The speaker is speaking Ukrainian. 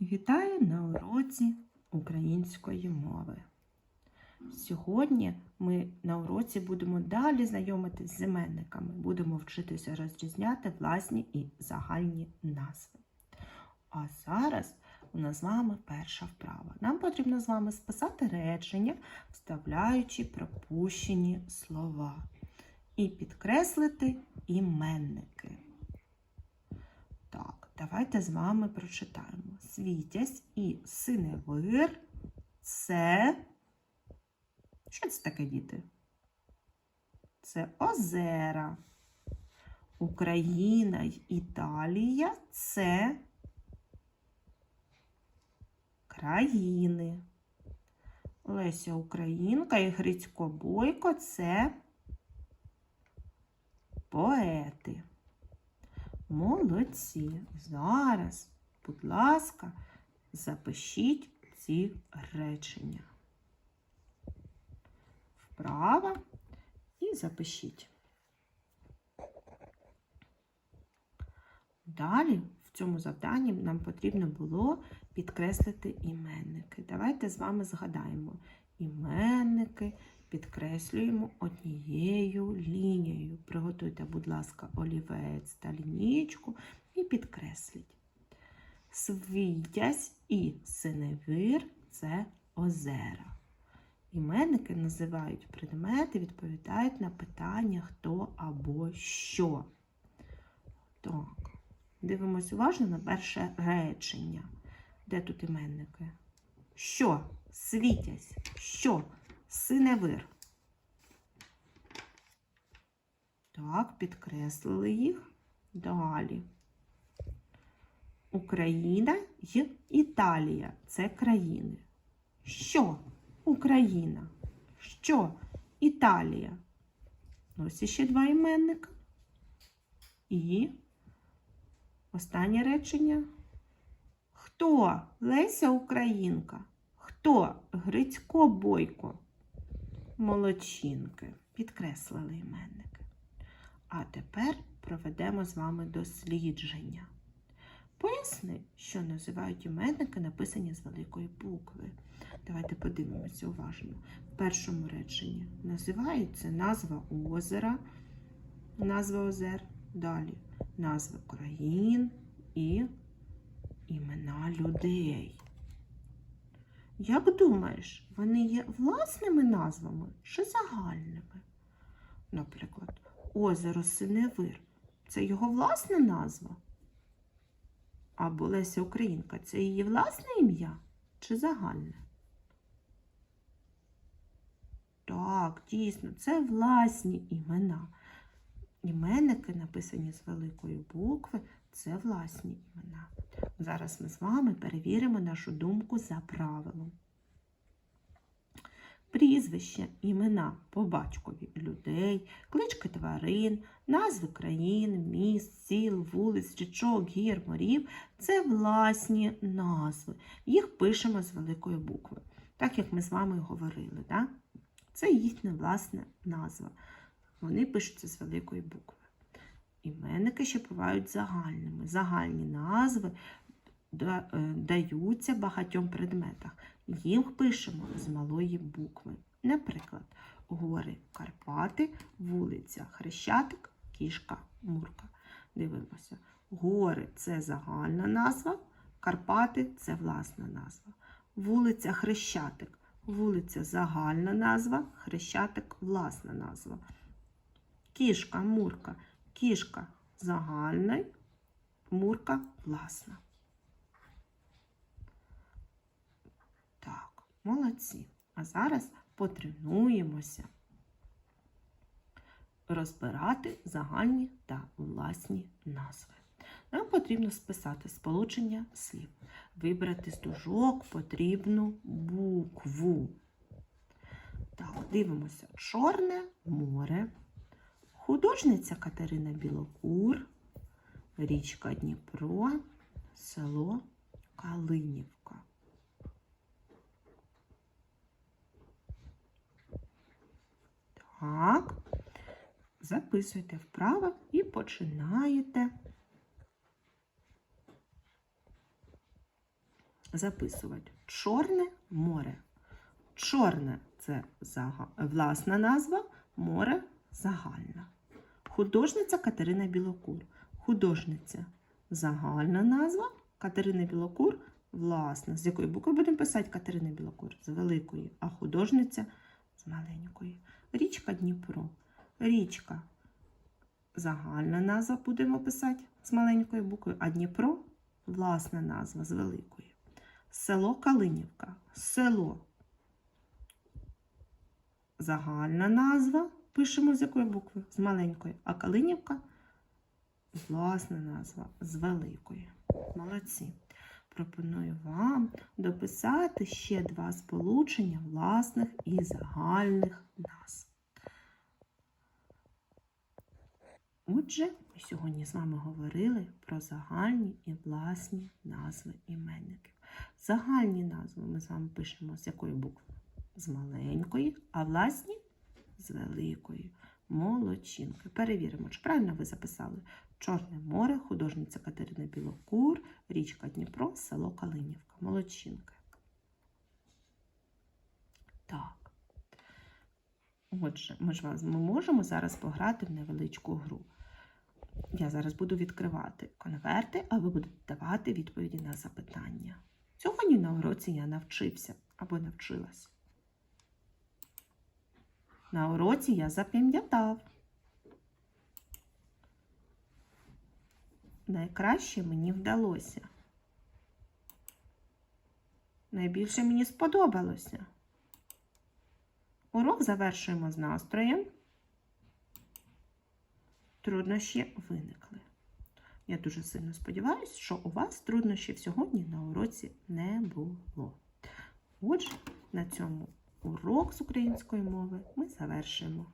Вітаю на уроці української мови. Сьогодні ми на уроці будемо далі знайомитись з іменниками, будемо вчитися розрізняти власні і загальні назви. А зараз у нас з вами перша вправа. Нам потрібно з вами списати речення, вставляючи пропущені слова, і підкреслити іменники. Так, давайте з вами прочитаємо. Світязь і синевир це. Що це таке, діти? Це озера. Україна й Італія це країни. Леся Українка і Грицько Бойко це поети. Молодці. Зараз, будь ласка, запишіть ці речення. Вправо і запишіть. Далі в цьому завданні нам потрібно було підкреслити іменники. Давайте з вами згадаємо іменники підкреслюємо однією лінією. Приготуйте, будь ласка, олівець та лінійку і підкресліть. Світязь і синевир це озера. Іменники називають предмети, відповідають на питання хто або що. Так, дивимось уважно на перше речення. Де тут іменники? Що? Світязь? Що? Синевир. Так, підкреслили їх. Далі. Україна й Італія це країни. Що Україна? Що Італія? Ось іще два іменника. І останнє речення. Хто Леся Українка? Хто Грицько Бойко? Молодчинки. Підкреслили іменники. А тепер проведемо з вами дослідження. Поясни, що називають іменники, написані з великої букви. Давайте подивимося уважно. В першому реченні називається назва озера, назва озер, далі назви країн і імена людей. Як думаєш, вони є власними назвами чи загальними? Наприклад, озеро Синевир це його власна назва? Або Леся Українка це її власне ім'я чи загальне? Так, дійсно, це власні імена. Іменники, написані з великої букви, це власні імена. Зараз ми з вами перевіримо нашу думку за правилом. Прізвища, імена по батькові людей, клички тварин, назви країн, міст, сіл, вулиць, річок, гір, морів це власні назви. Їх пишемо з великої букви, так як ми з вами говорили. Да? Це їхня власна назва. Вони пишуться з великої букви. Іменники ще бувають загальними. Загальні назви е, даються багатьом предметах. Їх пишемо з малої букви. Наприклад, гори Карпати, вулиця Хрещатик, кішка, Мурка. Дивимося. Гори це загальна назва, Карпати це власна назва. Вулиця Хрещатик. Вулиця загальна назва, Хрещатик власна назва. Кішка, Мурка. Кішка загальна, Мурка власна. Так, молодці. А зараз потренуємося розбирати загальні та власні назви. Нам потрібно списати сполучення слів. Вибрати з дужок потрібну букву. Так, дивимося. Чорне море, художниця Катерина Білокур, річка Дніпро, село Калинівка. Так, записуйте вправо і починаєте записувати Чорне море. Чорне це власна назва, море загальна. Художниця Катерина Білокур. Художниця загальна назва, Катерина Білокур власна. З якої букви будемо писати Катерина Білокур? З великої, а художниця з маленької. Річка Дніпро. Річка загальна назва будемо писати з маленької букви, а Дніпро власна назва з великої. Село Калинівка. Село. Загальна назва. Пишемо з якої букви? З маленької. А Калинівка власна назва з великої. Молодці. Пропоную вам дописати ще два сполучення власних і загальних назв. Отже, ми сьогодні з вами говорили про загальні і власні назви іменників. Загальні назви ми з вами пишемо з якої букви? З маленької, а власні з великої. Молодчинки. Перевіримо, чи правильно ви записали Чорне море, художниця Катерина Білокур, річка Дніпро, село Калинівка. Молодчинки. Так. Отже, ми ж ми можемо зараз пограти в невеличку гру. Я зараз буду відкривати конверти, а ви будете давати відповіді на запитання. Сьогодні на уроці я навчився або навчилась. На уроці я запам'ятав. Найкраще мені вдалося. Найбільше мені сподобалося. Урок завершуємо з настроєм. Труднощі виникли. Я дуже сильно сподіваюся, що у вас труднощів сьогодні на уроці не було. Отже, на цьому урок з української мови ми завершуємо.